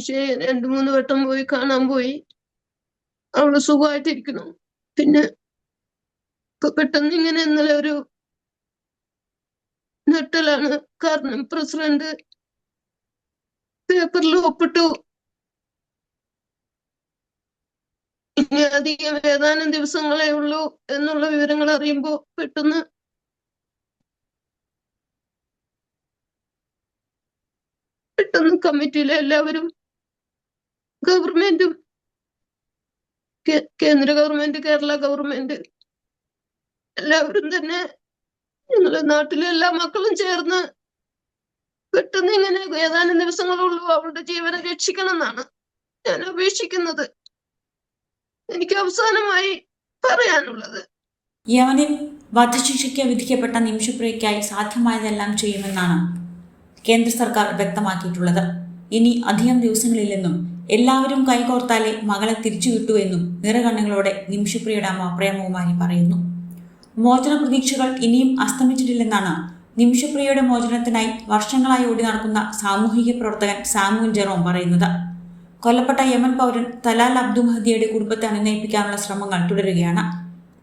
നിമിഷയെ രണ്ടു മൂന്ന് വട്ടം പോയി കാണാൻ പോയി. അവൾ സുഖമായിട്ടിരിക്കുന്നു. പിന്നെ ഇപ്പൊ പെട്ടെന്ന് ഇങ്ങനെ ഇന്നലെ ഒരു നെട്ടലാണ് കാരണം പ്രസിഡന്റ് പേപ്പറിൽ ഒപ്പിട്ടു. ഇനി അധികം ഏതാനും ദിവസങ്ങളേ ഉള്ളൂ എന്നുള്ള വിവരങ്ങൾ അറിയുമ്പോ പെട്ടെന്ന് പെട്ടെന്ന് കമ്മിറ്റിയിലെ എല്ലാവരും ഗവൺമെന്റും കേന്ദ്ര ഗവൺമെന്റ് കേരള ഗവൺമെന്റ് എല്ലാവരും തന്നെ ഞങ്ങളെ നാട്ടിലെ എല്ലാ മക്കളും ചേർന്ന് പെട്ടെന്ന് ഇങ്ങനെ ഏതാനും ദിവസങ്ങളുള്ളൂ അവളുടെ ജീവനെ രക്ഷിക്കണം എന്നാണ് ഞാൻ അപേക്ഷിക്കുന്നത്. എനിക്ക് അവസാനമായി പറയാനുള്ളത്. യവനിൽ വധശിക്ഷയ്ക്ക് വിധിക്കപ്പെട്ട നിമിഷപ്രിയയ്ക്കായി സാധ്യമായതെല്ലാം ചെയ്യുമെന്നാണ് കേന്ദ്ര സർക്കാർ വ്യക്തമാക്കിയിട്ടുള്ളത്. ഇനി അധികം ദിവസങ്ങളില്ലെന്നും എല്ലാവരും കൈകോർത്താലേ മകളെ തിരിച്ചു കിട്ടൂവെന്നും നിറകണ്ണുകളോടെ നിമിഷപ്രിയയുടെ അമ്മ പ്രേമകുമാരി പറയുന്നു. മോചന പ്രതീക്ഷകൾ ഇനിയും അസ്തമിച്ചിട്ടില്ലെന്നാണ് നിമിഷപ്രിയയുടെ മോചനത്തിനായി വർഷങ്ങളായി ഓടി നടക്കുന്ന സാമൂഹിക പ്രവർത്തകൻ സാമുൻ ജെറോം പറയുന്നത്. കൊല്ലപ്പെട്ട യമൻ പൗരൻ തലാൽ അബ്ദു മഹദിയുടെ കുടുംബത്തെ അനുനയിപ്പിക്കാനുള്ള ശ്രമങ്ങൾ തുടരുകയാണ്.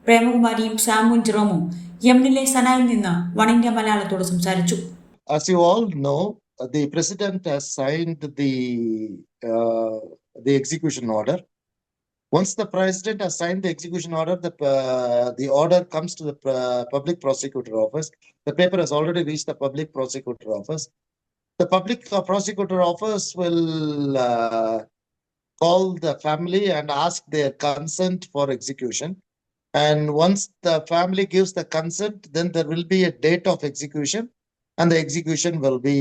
പ്രേമകുമാരിയും സാമുൻ ജെറോമും യമനിലെ സനായിൽ നിന്ന് വൺ ഇന്ത്യ മലയാളത്തോട് സംസാരിച്ചു. As you all know, the president has signed the uh, the execution order. Once the president has signed the execution order, the uh, the order comes to the uh, public prosecutor office. The paper has already reached the public prosecutor office. The public uh, prosecutor office will uh, call the family and ask their consent for execution. And once the family gives the consent, then there will be a date of execution and the execution will be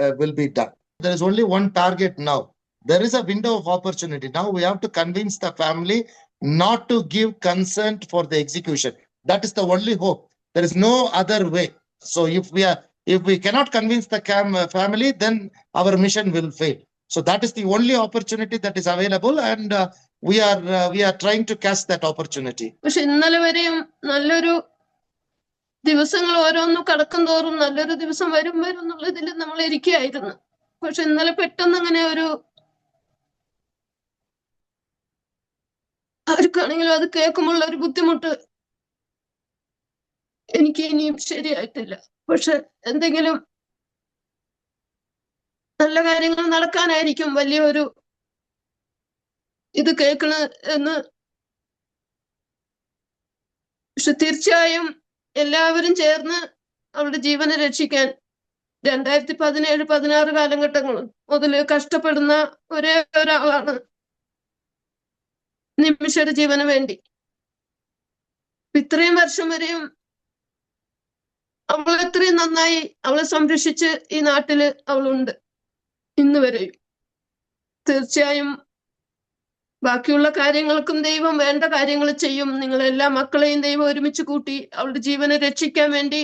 uh, will be done there is only one target now there is a window of opportunity now we have to convince the family not to give consent for the execution that is the only hope there is no other way so if we are if we cannot convince the cam- uh, family then our mission will fail so that is the only opportunity that is available and uh, we are uh, we are trying to catch that opportunity പക്ഷെ ഇന്നലെ വരെയും നല്ലൊരു ദിവസങ്ങൾ ഓരോന്നും കടക്കും തോറും നല്ലൊരു ദിവസം വരും വരും എന്നുള്ളതിൽ നമ്മൾ ഇരിക്കുകയായിരുന്നു. പക്ഷെ ഇന്നലെ പെട്ടെന്ന് അങ്ങനെ ഒരു ആർക്കാണെങ്കിലും അത് കേൾക്കുമ്പോൾ ഒരു ബുദ്ധിമുട്ട് എനിക്ക് ഇനിയും ശരിയായിട്ടില്ല. പക്ഷെ എന്തെങ്കിലും നല്ല കാര്യങ്ങൾ നടക്കാനായിരിക്കും വലിയൊരു ഇത് കേൾക്കണ എന്ന് പക്ഷെ തീർച്ചയായും എല്ലാവരും ചേർന്ന് അവരുടെ ജീവനെ രക്ഷിക്കാൻ രണ്ടായിരത്തി പതിനേഴ് പതിനാറ് കാലഘട്ടങ്ങൾ മുതൽ കഷ്ടപ്പെടുന്ന ഒരേ ഒരാളാണ് നിമിഷയുടെ ജീവന് വേണ്ടി. ഇത്രയും വർഷം വരെയും അവൾ എത്രയും നന്നായി അവളെ സംരക്ഷിച്ച് ഈ നാട്ടിൽ അവളുണ്ട്. ഇന്ന് വരെയും. തീർച്ചയായും ബാക്കിയുള്ള കാര്യങ്ങൾക്കും ദൈവം വേണ്ട കാര്യങ്ങൾ ചെയ്യും. നിങ്ങൾ എല്ലാ മക്കളെയും ദൈവം ഒരുമിച്ച് കൂട്ടി അവളുടെ ജീവനെ രക്ഷിക്കാൻ വേണ്ടി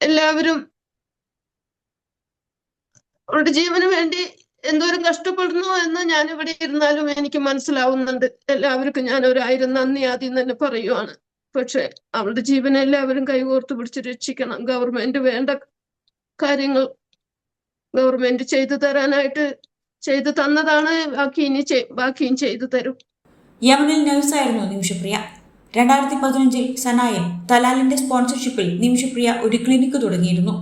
എല്ലാവരും അവളുടെ ജീവന് വേണ്ടി എന്തോരം കഷ്ടപ്പെടുന്നു എന്ന് ഞാൻ ഇവിടെ ഇരുന്നാലും എനിക്ക് മനസ്സിലാവുന്നുണ്ട്. എല്ലാവർക്കും ഞാൻ ഒരായിരം നന്ദി ആദ്യം തന്നെ പറയുവാണ്. പക്ഷെ അവളുടെ ജീവനെ എല്ലാവരും കൈകോർത്ത് പിടിച്ച് രക്ഷിക്കണം. ഗവൺമെന്റ് വേണ്ട കാര്യങ്ങൾ ഗവൺമെന്റ് ചെയ്തു തരാനായിട്ട് ചെയ്തു തന്നതാണ് ബാക്കി ഇനി ബാക്കിയും ചെയ്തു തരും. യമനിൽ നഴ്സായിരുന്നു നിമിഷപ്രിയ. രണ്ടായിരത്തി പതിനഞ്ചിൽ സനായൻ തലാലിന്റെ സ്പോൺസർഷിപ്പിൽ നിമിഷപ്രിയ ഒരു ക്ലിനിക്ക് തുടങ്ങിയിരുന്നു.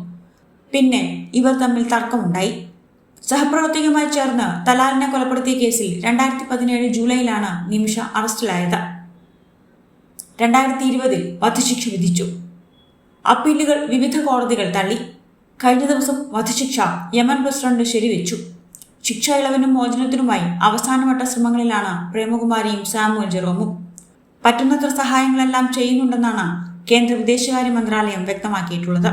പിന്നെ ഇവർ തമ്മിൽ തർക്കമുണ്ടായി. സഹപ്രവർത്തകയുമായി ചേർന്ന് തലാലിനെ കൊലപ്പെടുത്തിയ കേസിൽ രണ്ടായിരത്തി പതിനേഴ് ജൂലൈയിലാണ് നിമിഷ അറസ്റ്റിലായത്. രണ്ടായിരത്തി ഇരുപതിൽ വധശിക്ഷ വിധിച്ചു. അപ്പീലുകൾ വിവിധ കോടതികൾ തള്ളി. കഴിഞ്ഞ ദിവസം വധശിക്ഷ യമൻ പ്രസിഡന്റ് ശരിവെച്ചു. ശിക്ഷ ഇളവിനും മോചനത്തിനുമായി അവസാനവട്ട ശ്രമങ്ങളിലാണ് പ്രേമകുമാരിയും സാമുവൽ ജെറോമും പറ്റുന്നത്ര സഹായങ്ങളെല്ലാം ചെയ്യുന്നുണ്ടെന്നാണ് കേന്ദ്ര വിദേശകാര്യ മന്ത്രാലയം വ്യക്തമാക്കിയിട്ടുള്ളത്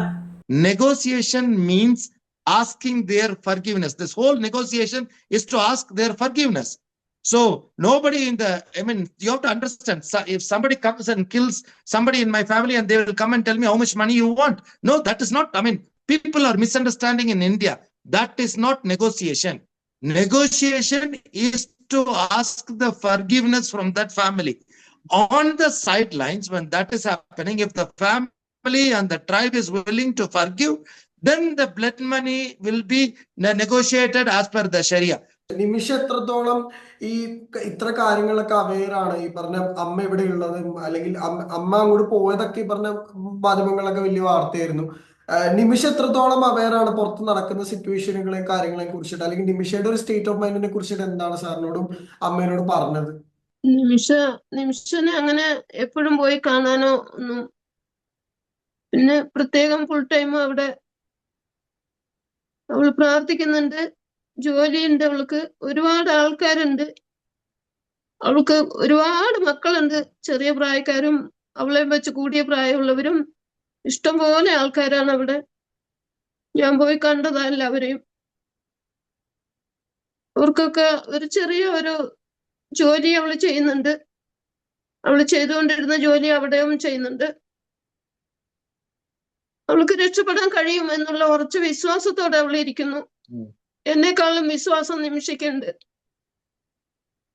negotiation means asking their forgiveness. This whole negotiation is to ask their forgiveness. So nobody in the, I mean, you have to understand, so- if somebody comes and kills somebody in my family and they will come and tell me how much money you want. No, that is not, I mean, people are misunderstanding in India. That is not negotiation. Negotiation is to ask the forgiveness from that family. On the sidelines, when that is happening, if the family and the tribe is willing to forgive, then the blood money will be negotiated as per the Sharia. Nimisha എത്രത്തോളം ഈ ഇത്ര കാര്യങ്ങളൊക്കെ aware ആണ് ഈ പറഞ്ഞ അമ്മ ഇവിടെ ഉള്ളത് അല്ലെങ്കിൽ അമ്മ അങ്ങോട്ട് പോയതൊക്കെ ഈ പറഞ്ഞ മാധ്യമങ്ങളൊക്കെ വലിയ വാർത്തയായിരുന്നു നിമിഷ എത്രത്തോളം അവയറാണ് പുറത്ത് നടക്കുന്ന സിറ്റുവേഷനുകളെയും കാര്യങ്ങളെ കുറിച്ചിട്ട്? അല്ലെങ്കിൽ നിമിഷയുടെ ഒരു സ്റ്റേറ്റ് ഓഫ് മൈൻഡിനെ കുറിച്ചിട്ട് എന്താണ് സാറിനോടും അമ്മയോടും പറഞ്ഞത്? നിമിഷ നിമിഷനെ അങ്ങനെ എപ്പോഴും പോയി കാണാനോ ഒന്നും പിന്നെ പ്രത്യേകം ഫുൾ ടൈം അവിടെ അവൾ പ്രാർത്ഥിക്കുന്നുണ്ട്. ജോലിയുണ്ട് അവൾക്ക്. ഒരുപാട് ആൾക്കാരുണ്ട്. അവൾക്ക് ഒരുപാട് മക്കളുണ്ട്. ചെറിയ പ്രായക്കാരും അവളെ വെച്ച് കൂടിയ പ്രായമുള്ളവരും ഇഷ്ടംപോലെ ആൾക്കാരാണ് അവിടെ. ഞാൻ പോയി കണ്ടതാ എല്ലാവരെയും. അവർക്കൊക്കെ ഒരു ചെറിയ ഒരു ജോലി അവൾ ചെയ്യുന്നുണ്ട്. അവൾ ചെയ്തുകൊണ്ടിരുന്ന ജോലി അവിടെയും ചെയ്യുന്നുണ്ട്. അവൾക്ക് രക്ഷപ്പെടാൻ കഴിയും എന്നുള്ള ഉറച്ച വിശ്വാസത്തോടെ അവൾ ഇരിക്കുന്നു. എന്നെക്കാളും വിശ്വാസം നിമിഷിക്കുന്നുണ്ട്.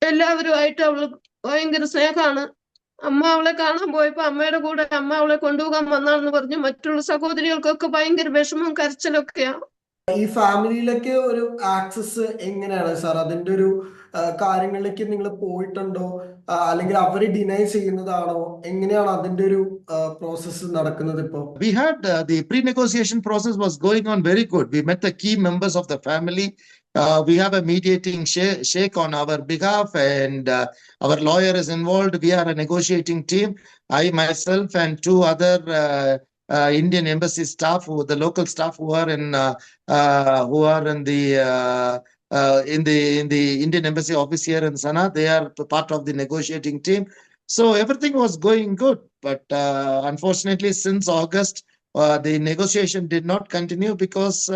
എല്ലാവരുമായിട്ട് അവൾ ഭയങ്കര സ്നേഹമാണ്. അമ്മ അവളെ കാണാൻ പോയപ്പോ അമ്മയുടെ കൂടെ അമ്മ അവളെ കൊണ്ടുപോകാൻ വന്നാണെന്ന് പറഞ്ഞു. മറ്റുള്ള സഹോദരികൾക്കൊക്കെ ഭയങ്കര വിഷമവും കരച്ചിലൊക്കെയാ ഈ ഫാമിലിയിലൊക്കെ ഒരു ആക്സസ് എങ്ങനെയാണ് സാർ? അതിന്റെ ഒരു കാര്യങ്ങളിലേക്ക് നിങ്ങൾ പോയിട്ടുണ്ടോ? അല്ലെങ്കിൽ അവർ ഡിനൈ ചെയ്യുന്നതാണോ? എങ്ങനെയാണ് അതിന്റെ ഒരു പ്രോസസ്സ് നടക്കുന്നത് ഇപ്പോ? We had the pre negotiation process was going on very good we met the key members members of the family. Uh, we have a mediating sh- shake on our behalf and uh, our lawyer is involved. We are a negotiating team. I myself and two other uh, uh, Indian embassy staff, who the local staff who are in uh, uh, who are in the in the in the Indian embassy office here in Sana, they are part of the negotiating team. So everything was going good, but unfortunately, since August, the negotiation did not continue because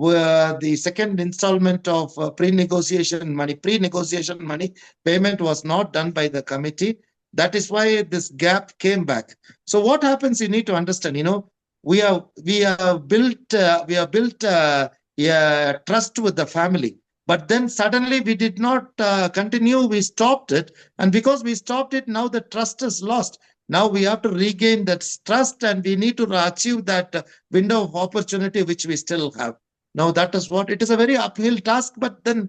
were the second installment of uh, pre-negotiation money, pre-negotiation money payment was not done by the committee. That is why this gap came back. So what happens? You need to understand. You know, we are we are built uh, we are built uh, yeah, trust with the family. But then suddenly we did not uh, continue. We stopped it. And because we stopped it, now the trust is lost. Now we have to regain that trust and we need to achieve that uh, window of opportunity which we still have. Now that is what it is a very uphill task, but then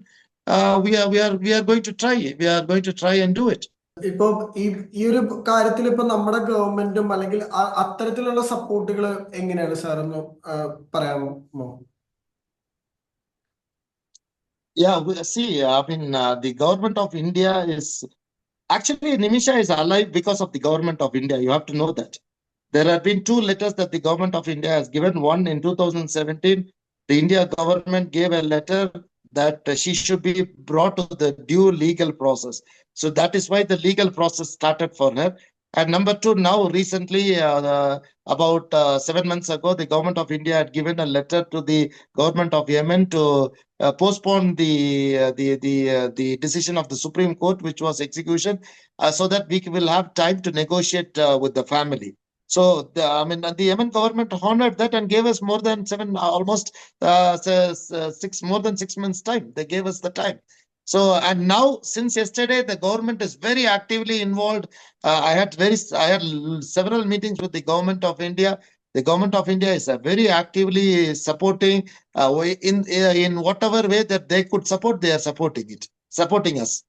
uh, we are we are we are going to try. We are going to try and do it. ഇപ്പൊ ഈ ഈ ഒരു കാര്യത്തിൽ ഇപ്പൊ നമ്മുടെ ഗവൺമെന്റും അല്ലെങ്കിൽ അ- അത്തരത്തിലുള്ള സപ്പോർട്ടുകൾ എങ്ങനെയാണ് സാർ ഒന്ന് ആ, പറയാമോ Yeah, we see. I mean, uh, the government of India is actually Nimisha is alive because of the government of India. You have to know that. There have been two letters that the government of India has given. One in 2017, the India government gave a letter that she should be brought to the due legal process. So that is why the legal process started for her. And number two, now recently, uh, about uh, seven months ago, the government of India had given a letter to the government of Yemen to uh, postpone the uh, the the uh, the decision of the Supreme Court, which was execution, uh, so that we will have time to negotiate with the family. So the, I mean, the Yemen government honored that and gave us more than seven, almost uh, s- s- six, more than six months time. They gave us the time. So and now since yesterday, the government is very actively involved. Uh, I had very I had several meetings with the government of India. The government of India is uh, very actively supporting uh, in uh, in whatever way that they could support, they are supporting it, supporting us.